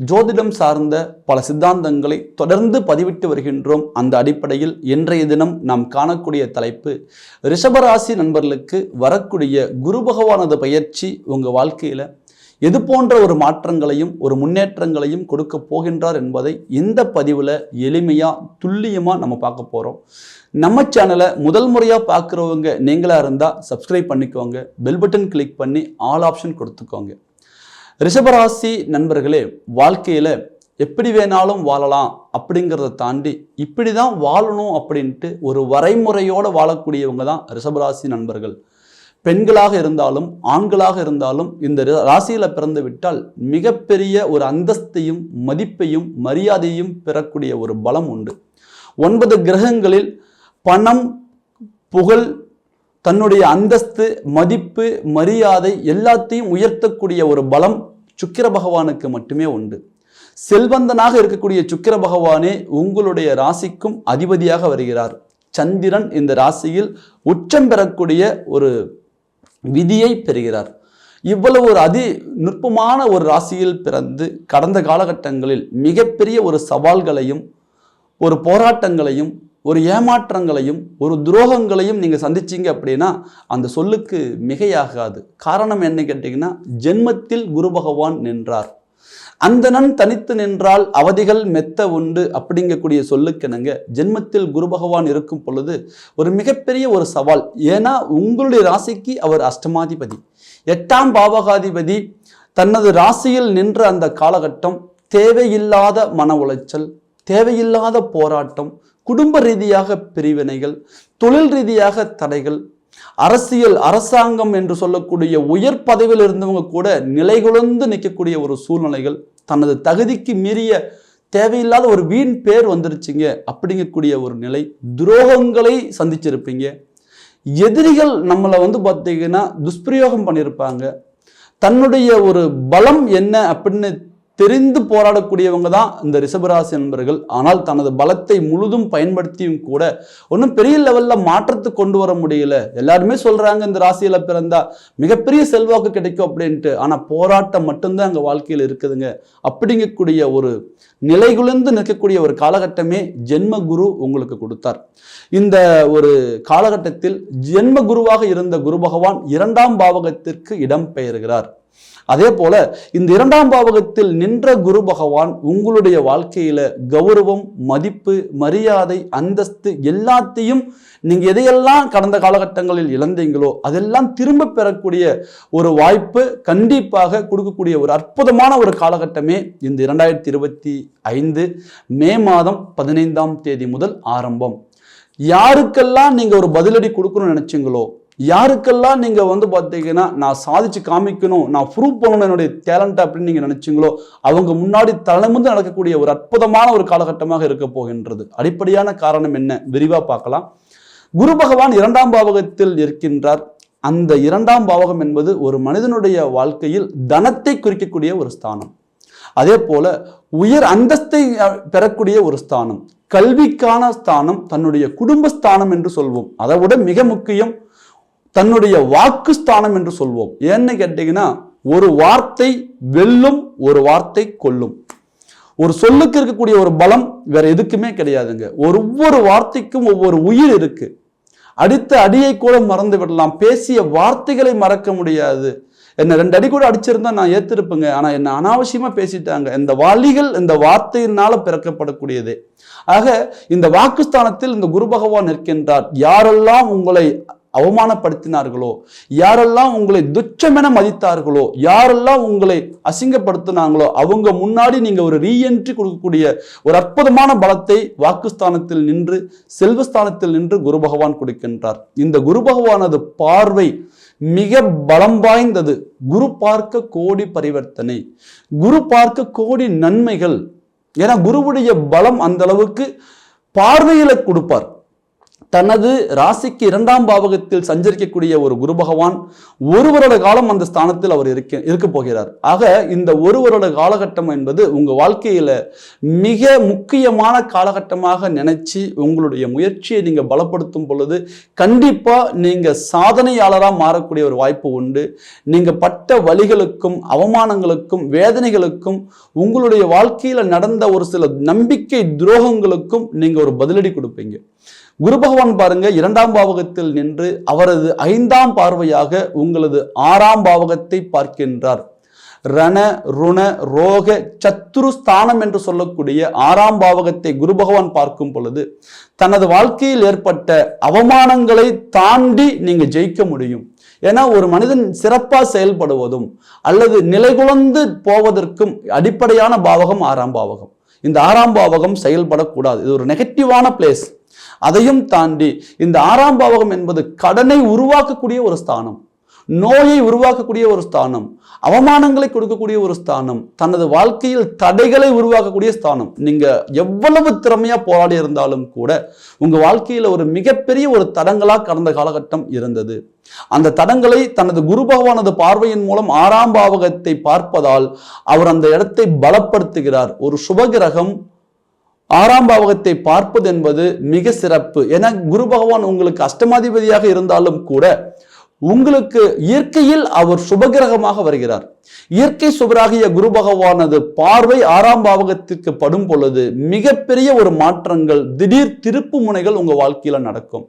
ஜோதிடம் சார்ந்த பல சித்தாந்தங்களை தொடர்ந்து பதிவிட்டு வருகின்றோம். அந்த அடிப்படையில் இன்றைய தினம் நாம் காணக்கூடிய தலைப்பு ரிஷபராசி நண்பர்களுக்கு வரக்கூடிய குரு பகவானது பயிற்சி உங்கள் வாழ்க்கையில் எது போன்ற ஒரு மாற்றங்களையும் ஒரு முன்னேற்றங்களையும் கொடுக்க போகின்றார் என்பதை இந்த பதிவில் எளிமையாக துல்லியமாக நம்ம பார்க்க போகிறோம் நம்ம சேனலை முதல் முறையாக பார்க்குறவங்க நீங்களாக இருந்தால் சப்ஸ்கிரைப் பண்ணிக்கோங்க. பெல் பட்டன் கிளிக் பண்ணி ஆல் ஆப்ஷன் கொடுத்துக்கோங்க. ரிஷபராசி நண்பர்களே வாழ்க்கையில் எப்படி வேணாலும் வாழலாம் அப்படிங்கிறத தாண்டி இப்படி தான் வாழணும் அப்படின்ட்டு ஒரு வரைமுறையோடு வாழக்கூடியவங்க தான் ரிஷபராசி நண்பர்கள். பெண்களாக இருந்தாலும் ஆண்களாக இருந்தாலும் இந்த ராசியில் பிறந்து விட்டால் மிகப்பெரிய ஒரு அந்தஸ்தையும் மதிப்பையும் மரியாதையும் பெறக்கூடிய ஒரு பலம் உண்டு. ஒன்பது கிரகங்களில் பணம் புகழ் தன்னுடைய அந்தஸ்து மதிப்பு மரியாதை எல்லாத்தையும் உயர்த்தக்கூடிய ஒரு பலம் சுக்கிர பகவானுக்கு மட்டுமே உண்டு. செல்வந்தனாக இருக்கக்கூடிய சுக்கிர பகவானே உங்களுடைய ராசிக்கும் அதிபதியாக வருகிறார். சந்திரன் இந்த ராசியில் உச்சம் பெறக்கூடிய ஒரு விதியை பெறுகிறார். இவ்வளவு ஒரு அதி நுட்பமான ஒரு ராசியில் பிறந்து கடந்த காலகட்டங்களில் மிகப்பெரிய ஒரு சவால்களையும் ஒரு போராட்டங்களையும் ஒரு ஏமாற்றங்களையும் ஒரு துரோகங்களையும் நீங்கள் சந்திச்சீங்க அப்படின்னா அந்த சொல்லுக்கு மிகையாகாது. காரணம் என்ன கேட்டிங்கன்னா ஜென்மத்தில் குரு பகவான் நின்றார். அந்தணன் தனித்து நின்றால் அவதிகள் மெத்த உண்டு அப்படிங்கக்கூடிய சொல்லுக்கெனங்க ஜென்மத்தில் குரு பகவான் இருக்கும் பொழுது ஒரு மிகப்பெரிய ஒரு சவால். ஏன்னா உங்களுடைய ராசிக்கு அவர் அஷ்டமாதிபதி. எட்டாம் பாவகாதிபதி தனது ராசியில் நின்ற அந்த காலகட்டம் தேவையில்லாத மன உளைச்சல் தேவையில்லாத போராட்டம் குடும்ப ரீதியாக பிரிவினைகள் தொழில் ரீதியாக தடைகள் அரசியல் அரசாங்கம் என்று சொல்லக்கூடிய உயர் பதவியில் இருந்தவங்க கூட நிலைகுலந்து நிற்கக்கூடிய ஒரு சூழ்நிலைகள் தனது தகுதிக்கு மீறிய தேவையில்லாத ஒரு வீண் பேர் வந்துருச்சுங்க அப்படிங்கக்கூடிய ஒரு நிலை துரோகங்களை சந்திச்சிருப்பீங்க. எதிரிகள் நம்மளை வந்து பார்த்தீங்கன்னா துஷ்பிரயோகம் பண்ணியிருப்பாங்க. தன்னுடைய ஒரு பலம் என்ன அப்படின்னு தெரிந்து போராடக்கூடியவங்க தான் இந்த ரிஷபராசி நண்பர்கள் ஆனால் தனது பலத்தை முழுதும் பயன்படுத்தியும் கூட ஒன்றும் பெரிய லெவலில் மாற்றத்தை கொண்டு வர முடியல. எல்லாருமே சொல்கிறாங்க இந்த ராசியில் பிறந்தா மிகப்பெரிய செல்வாக்கு கிடைக்கும் அப்படின்ட்டு. ஆனால் போராட்டம் மட்டும்தான் அங்கே வாழ்க்கையில் இருக்குதுங்க. அப்படிங்கக்கூடிய ஒரு நிலைகுலந்து நிற்கக்கூடிய ஒரு காலகட்டமே ஜென்ம குரு உங்களுக்கு கொடுத்தார். இந்த ஒரு காலகட்டத்தில் ஜென்ம குருவாக இருந்த குரு பகவான் இரண்டாம் பாவகத்திற்கு இடம் பெயர்கிறார். அதே போல இந்த இரண்டாம் பாவகத்தில் நின்ற குரு பகவான் உங்களுடைய வாழ்க்கையில கௌரவம் மதிப்பு மரியாதை அந்தஸ்து எல்லாத்தையும் நீங்க எதையெல்லாம் கடந்த காலகட்டங்களில் இழந்தீங்களோ அதெல்லாம் திரும்ப பெறக்கூடிய ஒரு வாய்ப்பு கண்டிப்பாக கொடுக்கக்கூடிய ஒரு அற்புதமான ஒரு காலகட்டமே இந்த இரண்டாயிரத்தி இருபத்தி ஐந்து மே மாதம் பதினைந்தாம் தேதி முதல் ஆரம்பம். யாருக்கெல்லாம் நீங்க ஒரு பதிலடி கொடுக்கணும்னு நினைச்சீங்களோ யாருக்கெல்லாம் நீங்கள் வந்து பார்த்தீங்கன்னா நான் சாதிச்சு காமிக்கணும் நான் ப்ரூவ் பண்ணணும் என்னுடைய டேலண்ட் அப்படின்னு நீங்கள் நினைச்சீங்களோ அவங்க முன்னாடி தலைமுந்து நடக்கக்கூடிய ஒரு அற்புதமான ஒரு காலகட்டமாக இருக்க போகின்றது. அடிப்படையான காரணம் என்ன? விரிவாக பார்க்கலாம். குரு பகவான் இரண்டாம் பாவகத்தில் இருக்கின்றார். அந்த இரண்டாம் பாவகம் என்பது ஒரு மனிதனுடைய வாழ்க்கையில் தனத்தை குறிக்கக்கூடிய ஒரு ஸ்தானம். அதே போல உயர் அந்தஸ்தை பெறக்கூடிய ஒரு ஸ்தானம். கல்விக்கான ஸ்தானம் தன்னுடைய குடும்ப ஸ்தானம் என்று சொல்வோம். அதை விட மிக முக்கியம் தன்னுடைய வாக்கு ஸ்தானம் என்று சொல்வோம். ஏன்னு கேட்டீங்கன்னா ஒரு வார்த்தை வெல்லும் ஒரு வார்த்தை கொல்லும். ஒரு சொல்லுக்கு இருக்கக்கூடிய ஒரு பலம் வேற எதுக்குமே கிடையாதுங்க. ஒவ்வொரு வார்த்தைக்கும் ஒவ்வொரு உயிர் இருக்கு. அடித்த அடியை கூட மறந்து விடலாம். பேசிய வார்த்தைகளை மறக்க முடியாது. என்னை ரெண்டு அடி கூட அடிச்சிருந்தா நான் ஏத்திருப்பேங்க. ஆனா என்ன அனாவசியமா பேசிட்டாங்க. இந்த வாளிகள் இந்த வார்த்தையினால பிறக்கப்படக்கூடியது. ஆக இந்த வாக்குஸ்தானத்தில் இந்த குரு பகவான் நிற்கின்றார். யாரெல்லாம் உங்களை அவமானப்படுத்தினார்களோ? யாரெல்லாம் உங்களை துச்சமென மதித்தார்களோ? யாரெல்லாம் உங்களை அசிங்கப்படுத்தினாங்களோ? அவங்க முன்னாடி நீங்கள் ஒரு ரீஎன்ட்ரி கொடுக்கக்கூடிய ஒரு அற்புதமான பலத்தை வாக்குஸ்தானத்தில் நின்று செல்வஸ்தானத்தில் நின்று குரு பகவான் கொடுக்கின்றார். இந்த குரு பகவானது பார்வை மிக பலம் வாய்ந்தது. குரு பார்க்க கோடி பரிவர்த்தனை. குரு பார்க்க கோடி நன்மைகள். ஏன்னா குருவுடைய பலம் அந்த அளவுக்கு பார்வையில கொடுப்பார். தனது ராசிக்கு இரண்டாம் பாவகத்தில் சஞ்சரிக்கக்கூடிய ஒரு குரு பகவான் ஒரு வருட காலம் அந்த ஸ்தானத்தில் அவர் இருக்க இருக்க போகிறார். ஆக இந்த ஒரு வருட காலகட்டம் என்பது உங்கள் வாழ்க்கையில் மிக முக்கியமான காலகட்டமாக நினைச்சு உங்களுடைய முயற்சியை நீங்கள் பலப்படுத்தும் பொழுது கண்டிப்பாக நீங்கள் சாதனையாளராக மாறக்கூடிய ஒரு வாய்ப்பு உண்டு. நீங்கள் பட்ட வழிகளுக்கும் அவமானங்களுக்கும் வேதனைகளுக்கும் உங்களுடைய வாழ்க்கையில் நடந்த ஒரு சில நம்பிக்கை துரோகங்களுக்கும் நீங்கள் ஒரு பதிலடி கொடுப்பீங்க. குரு பகவான் பாருங்க இரண்டாம் பாவகத்தில் நின்று அவரது ஐந்தாம் பார்வையாக உங்களது ஆறாம் பாவகத்தை பார்க்கின்றார். ரண ருண ரோக சத்துரு ஸ்தானம் என்று சொல்லக்கூடிய ஆறாம் பாவகத்தை குரு பகவான் பார்க்கும் பொழுது தனது வாழ்க்கையில் ஏற்பட்ட அவமானங்களை தாண்டி நீங்க ஜெயிக்க முடியும். ஏன்னா ஒரு மனிதன் சிறப்பாக செயல்படுவதும் அல்லது நிலைகுலந்து போவதற்கும் அடிப்படையான பாவகம் ஆறாம் பாவகம். இந்த ஆறாம் பாவகம் செயல்படக்கூடாது. இது ஒரு நெகட்டிவான பிளேஸ் அதையும் தாண்டி இந்த ஆறாம் பாவகம் என்பது கடனை உருவாக்கக்கூடிய ஒரு ஸ்தானம் நோயை உருவாக்கக்கூடிய ஒரு ஸ்தானம் அவமானங்களை கொடுக்கக்கூடிய ஒரு ஸ்தானம் தனது வாழ்க்கையில் தடைகளை உருவாக்கக்கூடிய ஸ்தானம். நீங்க எவ்வளவு திறமையா போராடி இருந்தாலும் கூட உங்க வாழ்க்கையில ஒரு மிகப்பெரிய ஒரு தடங்களா கடந்த காலகட்டம் இருந்தது. அந்த தடங்களை தனது குரு பகவானது பார்வையின் மூலம் ஆறாம் பாவகத்தை பார்ப்பதால் அவர் அந்த இடத்தை பலப்படுத்துகிறார். ஒரு சுபகிரகம் ஆறாம் பாவகத்தை பார்ப்பது என்பது மிக சிறப்பு. ஏன்னா குரு பகவான் உங்களுக்கு அஷ்டமாதிபதியாக இருந்தாலும் கூட உங்களுக்கு இயற்கையில் அவர் சுபகிரகமாக வருகிறார். இயற்கை சுபராகிய குரு பகவானது பார்வை ஆறாம் பாவகத்திற்கு படும் பொழுது மிகப்பெரிய ஒரு மாற்றங்கள் திடீர் திருப்பு முனைகள் உங்க வாழ்க்கையில நடக்கும்.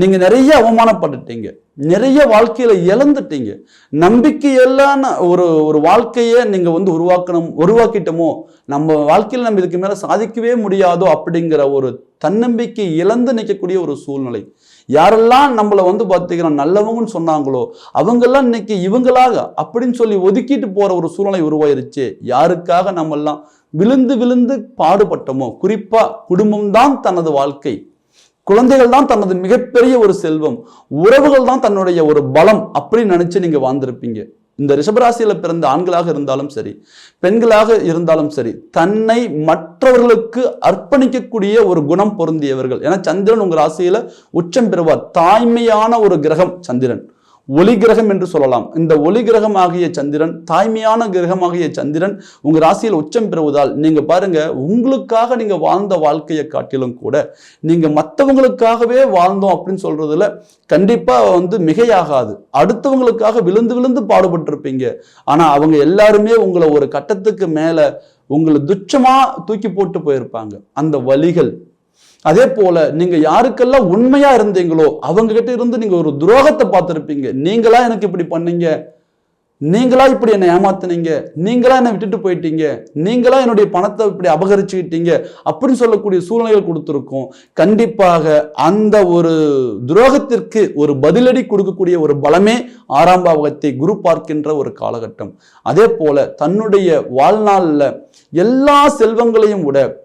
நீங்க நிறைய அவமானப்பட்டுட்டீங்க. நிறைய வாழ்க்கையில இழந்துட்டீங்க. நம்பிக்கையெல்லாம் ஒரு ஒரு வாழ்க்கையை நீங்க வந்து உருவாக்கணும் உருவாக்கிட்டோமோ நம்ம வாழ்க்கையில் நம்ம இதுக்கு மேல சாதிக்கவே முடியாதோ அப்படிங்கிற ஒரு தன்னம்பிக்கை இழந்து நிற்கக்கூடிய ஒரு சூழ்நிலை. யாரெல்லாம் நம்மளை வந்து பார்த்தீங்கன்னா நல்லவங்கன்னு சொன்னாங்களோ அவங்கெல்லாம் இன்னைக்கு இவங்களாக அப்படின்னு சொல்லி ஒதுக்கிட்டு போற ஒரு சூழ்நிலை உருவாயிருச்சு. யாருக்காக நம்மெல்லாம் விழுந்து விழுந்து பாடுபட்டோமோ குறிப்பா குடும்பம்தான் தனது வாழ்க்கை. குழந்தைகள் தான் தனது மிகப்பெரிய ஒரு செல்வம். உறவுகள் தான் தன்னுடைய ஒரு பலம் அப்படின்னு நினைச்சு நீங்க வாழ்ந்திருப்பீங்க. இந்த ரிஷபராசியில் பிறந்த ஆண்களாக இருந்தாலும் சரி பெண்களாக இருந்தாலும் சரி தன்னை மற்றவர்களுக்கு அர்ப்பணிக்கக்கூடிய ஒரு குணம் பொருந்தியவர்கள். ஏன்னா சந்திரன் உங்க ராசியில உச்சம் பெறுவார். தாய்மையான ஒரு கிரகம் சந்திரன். ஒளி கிரகம் என்று சொல்லலாம். இந்த ஒளி கிரகம் ஆகிய சந்திரன் தாய்மையான கிரகமாகிய சந்திரன் உங்க ராசியில் உச்சம் பெறுவதால் நீங்க பாருங்க உங்களுக்காக நீங்க வாழ்ந்த வாழ்க்கையை காட்டிலும் கூட நீங்க மற்றவங்களுக்காகவே வாழ்ந்தோம் அப்படின்னு சொல்றதுல கண்டிப்பா வந்து மிகையாகாது. அடுத்தவங்களுக்காக விழுந்து விழுந்து பாடுபட்டிருப்பீங்க. ஆனா அவங்க எல்லாருமே உங்களை ஒரு கட்டத்துக்கு மேல உங்களை துச்சமா தூக்கி போட்டு போயிருப்பாங்க. அந்த வழிகள் அதே போல நீங்க யாருக்கெல்லாம் உண்மையா இருந்தீங்களோ அவங்க கிட்ட இருந்து நீங்க ஒரு துரோகத்தை பார்த்துருப்பீங்க. நீங்களா எனக்கு இப்படி பண்ணீங்க. நீங்களா இப்படி என்னை ஏமாத்துனீங்க. நீங்களா என்னை விட்டுட்டு போயிட்டீங்க. நீங்களா என்னுடைய பணத்தை இப்படி அபகரிச்சுக்கிட்டீங்க அப்படின்னு சொல்லக்கூடிய சூழ்நிலைகள் கொடுத்துருக்கோம். கண்டிப்பாக அந்த ஒரு துரோகத்திற்கு ஒரு பதிலடி கொடுக்கக்கூடிய ஒரு பலமே ஆறாம் பாவகத்தை குரு பார்க்கின்ற ஒரு காலகட்டம். அதே போல தன்னுடைய வாழ்நாளில் எல்லா செல்வங்களையும் விட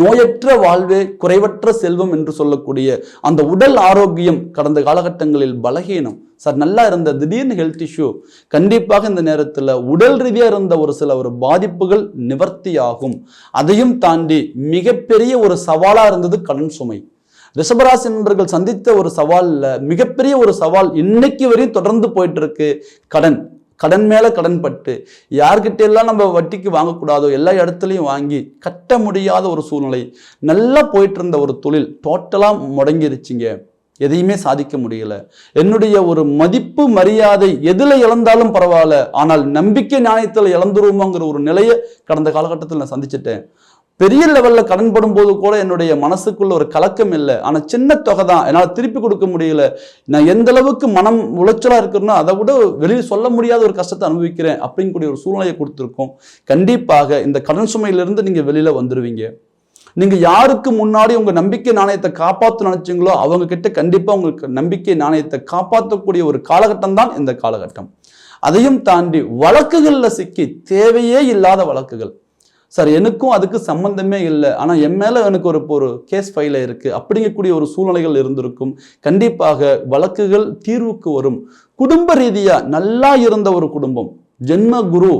நோயற்ற வாழ்வே குறைவற்ற செல்வம் என்று சொல்லக்கூடிய அந்த உடல் ஆரோக்கியம் கடந்த காலகட்டங்களில் பலகீனம். சார் நல்லா இருந்த திடீர்னு ஹெல்த் இஷ்யூ கண்டிப்பாக இந்த நேரத்தில் உடல் ரீதியாக இருந்த ஒரு சில ஒரு பாதிப்புகள் நிவர்த்தியாகும். அதையும் தாண்டி மிகப்பெரிய ஒரு சவாலாக இருந்தது கடன் சுமை. ரிஷபராசி நண்பர்கள் சந்தித்த ஒரு சவாலில் மிகப்பெரிய ஒரு சவால் இன்னைக்கு வரையும் தொடர்ந்து போயிட்டு இருக்கு கடன். கடன் மேலே கடன் பட்டு யார்கிட்ட எல்லாம் நம்ம வட்டிக்கு வாங்கக்கூடாதோ எல்லா இடத்துலையும் வாங்கி கட்ட முடியாத ஒரு சூழ்நிலை நல்லா போயிட்டு இருந்த ஒரு தொழில் டோட்டலாக முடங்கிருச்சிங்க. எதையுமே சாதிக்க முடியல. என்னுடைய ஒரு மதிப்பு மரியாதை எதில் இழந்தாலும் பரவாயில்ல. ஆனால் நம்பிக்கை நியாயத்தில் இழந்துருவோமோங்கிற ஒரு நிலையை கடந்த காலகட்டத்தில் நான் சந்திச்சிட்டேன். பெரிய லெவலில் கடன் படும்போது கூட என்னுடைய மனசுக்குள்ள ஒரு கலக்கம் இல்லை. ஆனால் சின்ன தொகை தான். என்னால் திருப்பி கொடுக்க முடியல. நான் எந்த அளவுக்கு மனம் உளைச்சலாக இருக்கிறனோ அதை விட வெளியில் சொல்ல முடியாத ஒரு கஷ்டத்தை அனுபவிக்கிறேன் அப்படிங்கக்கூடிய ஒரு சூழ்நிலையை கொடுத்துருக்கோம். கண்டிப்பாக இந்த கடன் சுமையிலிருந்து நீங்கள் வெளியில் வந்துடுவீங்க நீங்கள் யாருக்கு முன்னாடி உங்கள் நம்பிக்கை நாணயத்தை காப்பாற்ற நினைச்சீங்களோ அவங்க கிட்ட கண்டிப்பாக உங்களுக்கு நம்பிக்கை நாணயத்தை காப்பாற்றக்கூடிய ஒரு காலகட்டம் தான் இந்த காலகட்டம். அதையும் தாண்டி வழக்குகளில் சிக்கி தேவையே இல்லாத வழக்குகள். சார் எனக்கும் அதுக்கு சம்பந்தமே இல்லை. ஆனால் என் மேலே எனக்கு ஒரு ஒரு கேஸ் ஃபைல இருக்குது அப்படிங்கக்கூடிய ஒரு சூழ்நிலைகள் இருந்திருக்கும். கண்டிப்பாக வழக்குகள் தீர்வுக்கு வரும். குடும்ப ரீதியாக நல்லா இருந்த ஒரு குடும்பம் ஜென்ம குரு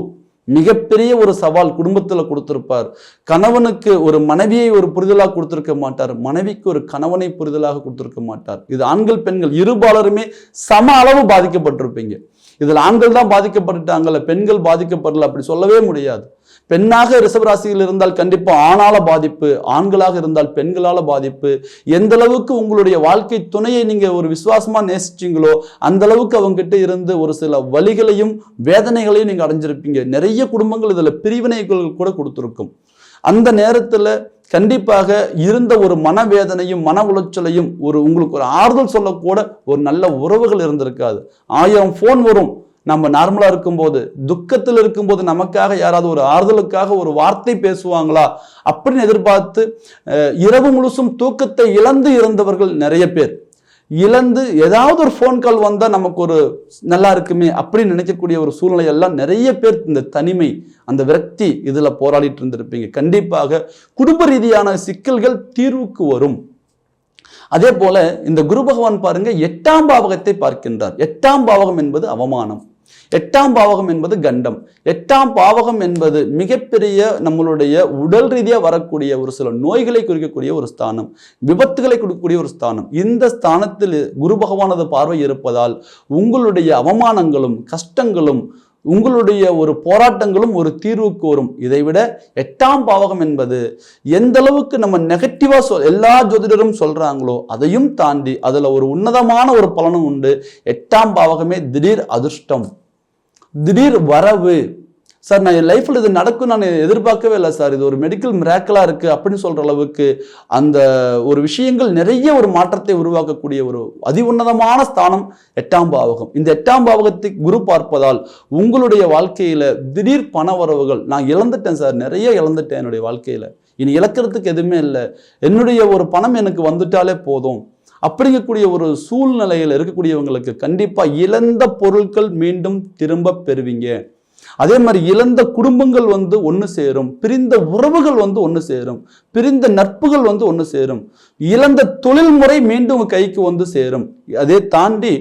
மிகப்பெரிய ஒரு சவால் குடும்பத்தில் கொடுத்துருப்பார். கணவனுக்கு ஒரு மனைவியை ஒரு புரிதலாக கொடுத்துருக்க மாட்டார். மனைவிக்கு ஒரு கணவனை புரிதலாக கொடுத்துருக்க மாட்டார். இது ஆண்கள் பெண்கள் இருபாலருமே சம அளவு பாதிக்கப்பட்டிருப்பீங்க. இதில் ஆண்கள் தான் பாதிக்கப்பட்டுட்டாங்கல்ல பெண்கள் பாதிக்கப்படல அப்படி சொல்லவே முடியாது. பெண்ணாக ரிசவராசியில் இருந்தால் கண்டிப்பாக ஆணால பாதிப்பு ஆண்களாக இருந்தால் பெண்களால் பாதிப்பு. எந்த அளவுக்கு உங்களுடைய வாழ்க்கை துணையை நீங்கள் ஒரு விசுவாசமாக நேசிச்சீங்களோ அந்த அளவுக்கு அவங்ககிட்ட இருந்து ஒரு சில வழிகளையும் வேதனைகளையும் நீங்கள் அடைஞ்சிருப்பீங்க. நிறைய குடும்பங்கள் இதில் பிரிவினைகள் கூட கொடுத்துருக்கும். அந்த நேரத்தில் கண்டிப்பாக இருந்த ஒரு மனவேதனையும் மன உளைச்சலையும் ஒரு உங்களுக்கு ஒரு ஆறுதல் சொல்லக்கூட ஒரு நல்ல உறவுகள் இருந்திருக்காது. ஆயிரம் ஃபோன் வரும். நம்ம நார்மலாக இருக்கும்போது துக்கத்தில் இருக்கும்போது நமக்காக யாராவது ஒரு ஆறுதலுக்காக ஒரு வார்த்தை பேசுவாங்களா? அப்படின்னு எதிர்பார்த்து இரவு முழுசும் தூக்கத்தை இழந்து இருந்தவர்கள் நிறைய பேர். இழந்து ஏதாவது ஒரு ஃபோன் கால் வந்தால் நமக்கு ஒரு நல்லா இருக்குமே அப்படின்னு நினைக்கக்கூடிய ஒரு சூழ்நிலை எல்லாம் நிறைய பேர் இந்த தனிமை அந்த விரக்தி இதில் போராடிட்டு இருந்திருப்பீங்க. கண்டிப்பாக குடும்ப ரீதியான சிக்கல்கள் தீர்வுக்கு வரும். அதே போல இந்த குரு பகவான் பாருங்க எட்டாம் பாவகத்தை பார்க்கின்றார். எட்டாம் பாவகம் என்பது அவமானம். எட்டாம் பாவகம் என்பது கண்டம். எட்டாம் பாவகம் என்பது மிகப்பெரிய நம்மளுடைய உடல் ரீதியாக வரக்கூடிய ஒரு சில நோய்களை குறிக்கக்கூடிய ஒரு ஸ்தானம் விபத்துகளை கொடுக்கக்கூடிய ஒரு ஸ்தானம். இந்த ஸ்தானத்தில் குரு பகவானது பார்வை இருப்பதால் உங்களுடைய அவமானங்களும் கஷ்டங்களும் உங்களுடைய ஒரு போராட்டங்களும் ஒரு தீர்வுக்கு வரும். இதைவிட எட்டாம் பாவகம் என்பது எந்த அளவுக்கு நம்ம நெகட்டிவாக சொல் எல்லா ஜோதிடரும் சொல்கிறாங்களோ அதையும் தாண்டி அதில் ஒரு உன்னதமான ஒரு பலனும் உண்டு. எட்டாம் பாவகமே திடீர் அதிர்ஷ்டம். திடீர் வரவு. சார் நான் என் லைஃப்பில் இது நடக்கும் நான் எதிர்பார்க்கவே இல்லை சார். இது ஒரு மெடிக்கல் மிராக்கலாக இருக்குது அப்படின்னு சொல்கிற அளவுக்கு அந்த ஒரு விஷயங்கள் நிறைய ஒரு மாற்றத்தை உருவாக்கக்கூடிய ஒரு அதி உன்னதமான ஸ்தானம் எட்டாம் பாவகம். இந்த எட்டாம் பாவகத்தை குரு பார்ப்பதால் உங்களுடைய வாழ்க்கையில் திடீர் பண வரவுகள் நான் இழந்துட்டேன் சார். நிறைய இழந்துட்டேன் என்னுடைய வாழ்க்கையில். இனி இழக்கிறதுக்கு எதுவுமே இல்லை. என்னுடைய ஒரு பணம் எனக்கு வந்துட்டாலே போதும். அப்படிங்கக்கூடிய ஒரு சூழ்நிலையில் இருக்கக்கூடியவங்களுக்கு கண்டிப்பாக இழந்த பொருட்கள் மீண்டும் திரும்ப பெறுவீங்க. அதே மாதிரி இழந்த குடும்பங்கள் வந்து ஒன்று சேரும் பிரிந்த உறவுகள் வந்து ஒன்று சேரும் பிரிந்த நட்புகள் வந்து ஒன்று சேரும் இழந்த தொழில்முறை மீண்டும் கைக்கு வந்து சேரும். அதே தாண்டி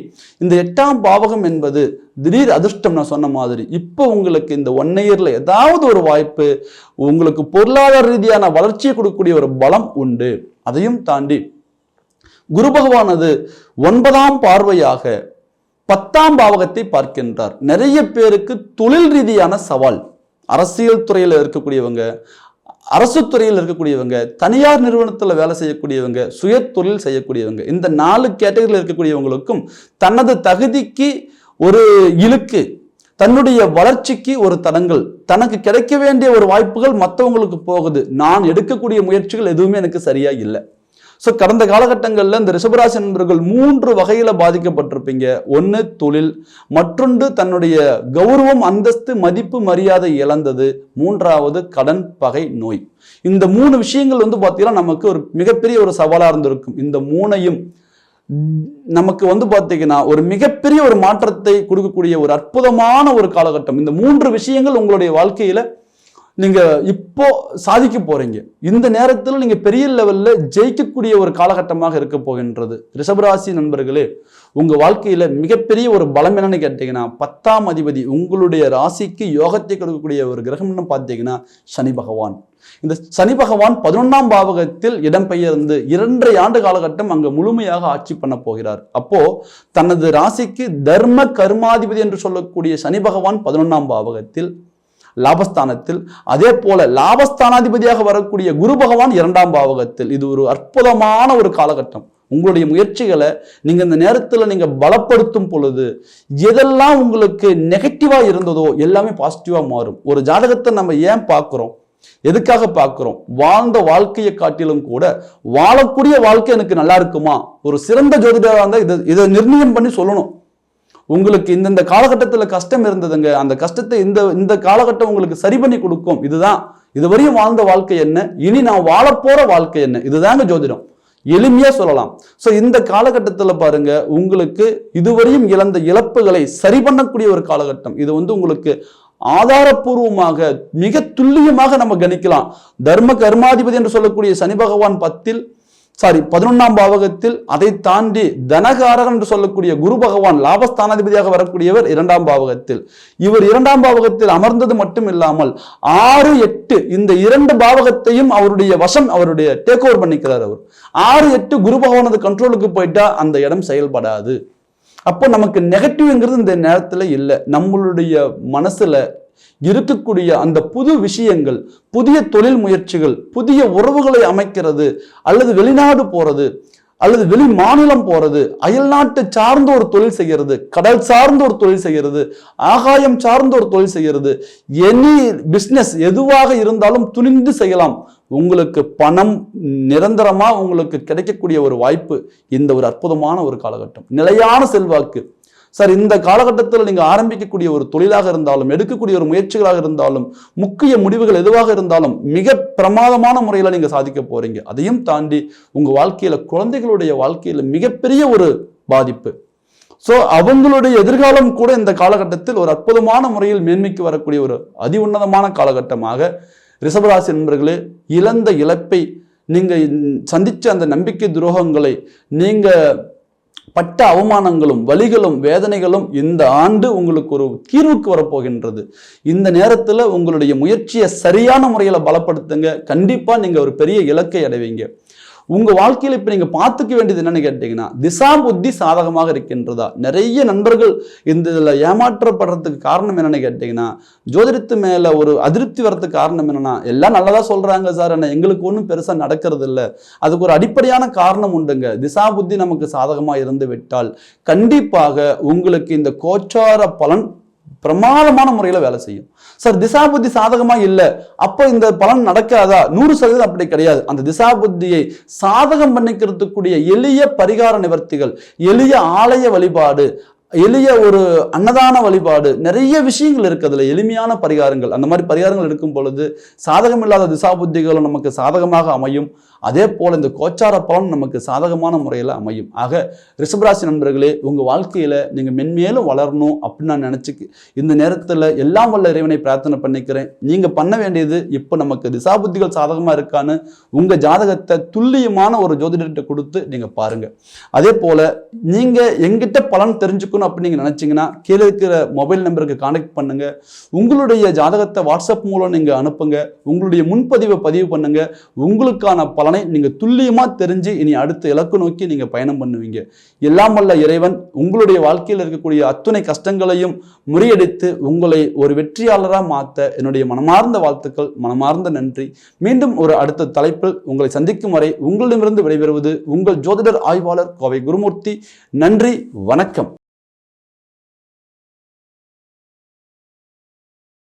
இந்த எட்டாம் பாவகம் என்பது திடீர் அதிர்ஷ்டம் நான் சொன்ன மாதிரி இப்போ உங்களுக்கு இந்த ஒன் இயரில் ஏதாவது ஒரு வாய்ப்பு உங்களுக்கு பொருளாதார ரீதியான வளர்ச்சியை கொடுக்கக்கூடிய ஒரு பலம் உண்டு. அதையும் தாண்டி குரு பகவானது ஒன்பதாம் பார்வையாக பத்தாம் பாவகத்தை பார்க்கின்றார். நிறைய பேருக்கு தொழில் ரீதியான சவால். அரசியல் துறையில் இருக்கக்கூடியவங்க அரசு துறையில் இருக்கக்கூடியவங்க தனியார் நிறுவனத்தில் வேலை செய்யக்கூடியவங்க சுய தொழில் செய்யக்கூடியவங்க இந்த நாலு கேட்டகரியில் இருக்கக்கூடியவங்களுக்கும் தனது தகுதிக்கு ஒரு இழுக்கு தன்னுடைய வளர்ச்சிக்கு ஒரு தடங்கள் தனக்கு கிடைக்க வேண்டிய ஒரு வாய்ப்புகள் மற்றவங்களுக்கு போகுது. நான் எடுக்கக்கூடிய முயற்சிகள் எதுவுமே எனக்கு சரியா இல்லை. ஸோ கடந்த காலகட்டங்களில் இந்த ரிஷபராசி நண்பர்கள் மூன்று வகையில் பாதிக்கப்பட்டிருப்பீங்க. ஒன்று தொழில் மற்றொன்று தன்னுடைய கௌரவம் அந்தஸ்து மதிப்பு மரியாதை இழந்தது. மூன்றாவது கடன் பகை நோய். இந்த மூணு விஷயங்கள் வந்து பார்த்தீங்கன்னா நமக்கு ஒரு மிகப்பெரிய ஒரு சவாலாக இருந்திருக்கும். இந்த மூணையும் நமக்கு வந்து பார்த்தீங்கன்னா ஒரு மிகப்பெரிய ஒரு மாற்றத்தை கொடுக்கக்கூடிய ஒரு அற்புதமான ஒரு காலகட்டம். இந்த மூன்று விஷயங்கள் உங்களுடைய வாழ்க்கையில் நீங்க இப்போ சாதிக்க போறீங்க. இந்த நேரத்தில் நீங்க பெரிய லெவல்ல ஜெயிக்கக்கூடிய ஒரு காலகட்டமாக இருக்க போகின்றது. ரிஷபராசி நண்பர்களே உங்க வாழ்க்கையில மிகப்பெரிய ஒரு பலம் என்னன்னு கேட்டீங்கன்னா பத்தாம் அதிபதி உங்களுடைய ராசிக்கு யோகத்தை கொடுக்கக்கூடிய ஒரு கிரகம்னு பார்த்தீங்கன்னா சனி பகவான். இந்த சனி பகவான் பதினொன்றாம் பாவகத்தில் இடம்பெயர்ந்து இரண்டரை ஆண்டு காலகட்டம் அங்கு முழுமையாக ஆட்சி பண்ண போகிறார். அப்போ தனது ராசிக்கு தர்ம கர்மாதிபதி என்று சொல்லக்கூடிய சனி பகவான் பதினொன்றாம் பாவகத்தில் லாபஸ்தானத்தில். அதே போல லாபஸ்தானாதிபதியாக வரக்கூடிய குரு பகவான் இரண்டாம் பாவகத்தில். இது ஒரு அற்புதமான ஒரு காலகட்டம். உங்களுடைய முயற்சிகளை நீங்கள் இந்த நேரத்தில் நீங்கள் பலப்படுத்தும் பொழுது எதெல்லாம் உங்களுக்கு நெகட்டிவாக இருந்ததோ எல்லாமே பாசிட்டிவாக மாறும். ஒரு ஜாதகத்தை நம்ம ஏன் பார்க்குறோம்? எதுக்காக பார்க்குறோம்? வாழ்ந்த வாழ்க்கையை காட்டிலும் கூட வாழக்கூடிய வாழ்க்கை எனக்கு நல்லா இருக்குமா? ஒரு சிறந்த ஜோதிடராக இருந்தால் இதை இதை நிர்ணயம் பண்ணி சொல்லணும். உங்களுக்கு இந்தந்த காலகட்டத்தில் கஷ்டம் இருந்ததுங்க அந்த கஷ்டத்தை இந்த இந்த காலகட்டம் உங்களுக்கு சரி பண்ணி கொடுக்கும். இதுதான். இதுவரையும் வாழ்ந்த வாழ்க்கை என்ன? இனி நான் வாழப்போற வாழ்க்கை என்ன? இதுதாங்க ஜோதிடம். எளிமையா சொல்லலாம். ஸோ இந்த காலகட்டத்தில் பாருங்க உங்களுக்கு இதுவரையும் இழந்த இழப்புகளை சரி பண்ணக்கூடிய ஒரு காலகட்டம். இது வந்து உங்களுக்கு ஆதாரப்பூர்வமாக மிக துல்லியமாக நம்ம கணிக்கலாம். தர்ம கர்மாதிபதி என்று சொல்லக்கூடிய சனி பகவான் பத்தில் சாரி பதினொன்றாம் பாவகத்தில் அதை தாண்டி தனகாரகன் என்று சொல்லக்கூடிய குரு பகவான் லாபஸ்தானாதிபதியாக வரக்கூடியவர் இரண்டாம் பாவகத்தில். இவர் இரண்டாம் பாவகத்தில் அமர்ந்தது மட்டும் இல்லாமல் ஆறு எட்டு இந்த இரண்டு பாவகத்தையும் அவருடைய வசம் அவருடைய டேக் ஓவர் பண்ணிக்கிறார் அவர். ஆறு எட்டு குரு பகவானது கண்ட்ரோலுக்கு போயிட்டா அந்த இடம் செயல்படாது. அப்போ நமக்கு நெகட்டிவ்ங்கிறது இந்த நேரத்தில் இல்லை. நம்மளுடைய மனசுல இருக்கக்கூடிய அந்த புது விஷயங்கள் புதிய தொழில் முயற்சிகள் புதிய உறவுகளை அமைக்கிறது அல்லது வெளிநாடு போறது அல்லது வெளி மாநிலம் போறது அயல்நாட்டு சார்ந்த ஒரு தொழில் செய்கிறது கடல் சார்ந்த ஒரு தொழில் செய்கிறது ஆகாயம் சார்ந்த ஒரு தொழில் செய்கிறது எனி பிஸ்னஸ் எதுவாக இருந்தாலும் துணிந்து செய்யலாம். உங்களுக்கு பணம் நிரந்தரமா உங்களுக்கு கிடைக்கக்கூடிய ஒரு வாய்ப்பு இந்த ஒரு அற்புதமான ஒரு காலகட்டம். நிலையான செல்வாக்கு சார் இந்த காலகட்டத்தில் நீங்கள் ஆரம்பிக்கக்கூடிய ஒரு தொழிலாக இருந்தாலும் எடுக்கக்கூடிய ஒரு முயற்சிகளாக இருந்தாலும் முக்கிய முடிவுகள் எதுவாக இருந்தாலும் மிக பிரமாதமான முறையில் நீங்கள் சாதிக்க போகிறீங்க அதையும் தாண்டி உங்கள் வாழ்க்கையில் குழந்தைகளுடைய வாழ்க்கையில் மிகப்பெரிய ஒரு பாதிப்பு. ஸோ அவங்களுடைய எதிர்காலம் கூட இந்த காலகட்டத்தில் ஒரு அற்புதமான முறையில் மேன்மைக்கு வரக்கூடிய ஒரு அதி உன்னதமான காலகட்டமாக ரிஷபராசி நண்பர்களே இழந்த இழப்பை நீங்கள் சந்தித்த அந்த நம்பிக்கை துரோகங்களை நீங்கள் பட்ட அவமானங்களும் வலிகளும் வேதனைகளும் இந்த ஆண்டு உங்களுக்கு ஒரு தீர்வுக்கு வரப்போகின்றது. இந்த நேரத்தில் உங்களுடைய முயற்சியை சரியான முறையில் பலப்படுத்துங்க. கண்டிப்பாக நீங்கள் ஒரு பெரிய இலக்கை அடைவீங்க. உங்க வாழ்க்கையில இப்ப நீங்க பார்த்துக்க வேண்டியது என்னன்னு கேட்டீங்கன்னா திசா புத்தி சாதகமாக இருக்கின்றதா? நிறைய நண்பர்கள் இந்த இதுல ஏமாற்றப்படுறதுக்கு காரணம் என்னன்னு கேட்டீங்கன்னா ஜோதிடத்து மேல ஒரு அதிருப்தி வர்றதுக்கு காரணம் என்னன்னா எல்லாம் நல்லதா சொல்றாங்க சார். என்ன எங்களுக்கு ஒன்றும் பெருசா நடக்கிறது இல்லை அதுக்கு ஒரு அடிப்படையான காரணம் உண்டுங்க. திசா புத்தி நமக்கு சாதகமா இருந்து விட்டால் கண்டிப்பாக உங்களுக்கு இந்த கோச்சார பலன் பிரமாதமான முறையில் வேலை செய்யும். சார் திசா புத்தி சாதகமா இல்லை. அப்போ இந்த பலன் நடக்காதா? நூறு சதவீதம் அப்படி கிடையாது. அந்த திசா புத்தியை சாதகம் பண்ணிக்கிறதுக்குரிய எளிய பரிகார நிவர்த்திகள் எளிய ஆலய வழிபாடு எளிய ஒரு அன்னதான வழிபாடு நிறைய விஷயங்கள் இருக்குது அதில் எளிமையான பரிகாரங்கள். அந்த மாதிரி பரிகாரங்கள் எடுக்கும் பொழுது சாதகம் இல்லாத திசா புத்திகளும் நமக்கு சாதகமாக அமையும். அதே போல் இந்த கோச்சார பலன் நமக்கு சாதகமான முறையில் அமையும். ஆக ரிஷபராசி நண்பர்களே உங்கள் வாழ்க்கையில் நீங்கள் மென்மேலும் வளரணும் அப்படின்னு நான் நினச்சிக்கு இந்த நேரத்தில் எல்லாம் வல்ல இறைவனை பிரார்த்தனை பண்ணிக்கிறேன். நீங்கள் பண்ண வேண்டியது இப்போ நமக்கு திசா புத்திகள் இருக்கான்னு உங்கள் ஜாதகத்தை துல்லியமான ஒரு ஜோதிடர்கிட்ட கொடுத்து நீங்கள் பாருங்க. அதே போல் நீங்கள் எங்கிட்ட பலன் தெரிஞ்சுக்கணும் அப்படின்னு நீங்கள் நினச்சிங்கன்னா கீழே இருக்கிற மொபைல் நம்பருக்கு கான்டாக்ட் பண்ணுங்கள் உங்களுடைய ஜாதகத்தை வாட்ஸ்அப் மூலம் நீங்கள் அனுப்புங்க. உங்களுடைய முன்பதிவை பதிவு பண்ணுங்கள் உங்களுக்கான பல பலனை நீங்கள் துல்லியமாக தெரிஞ்சு இனி அடுத்த இலக்கு நோக்கி நீங்கள் பயணம் பண்ணுவீங்க. எல்லாம் வல்ல இறைவன் உங்களுடைய வாழ்க்கையில் இருக்கக்கூடிய அத்துணை கஷ்டங்களையும் முறியடித்து உங்களை ஒரு வெற்றியாளராக மாற்ற என்னுடைய மனமார்ந்த வாழ்த்துக்கள் மனமார்ந்த நன்றி. மீண்டும் ஒரு அடுத்த தலைப்பில் உங்களை சந்திக்கும் வரை உங்களிடமிருந்து விடைபெறுவது உங்கள் ஜோதிடர் ஆய்வாளர் கோவை குருமூர்த்தி. நன்றி வணக்கம்.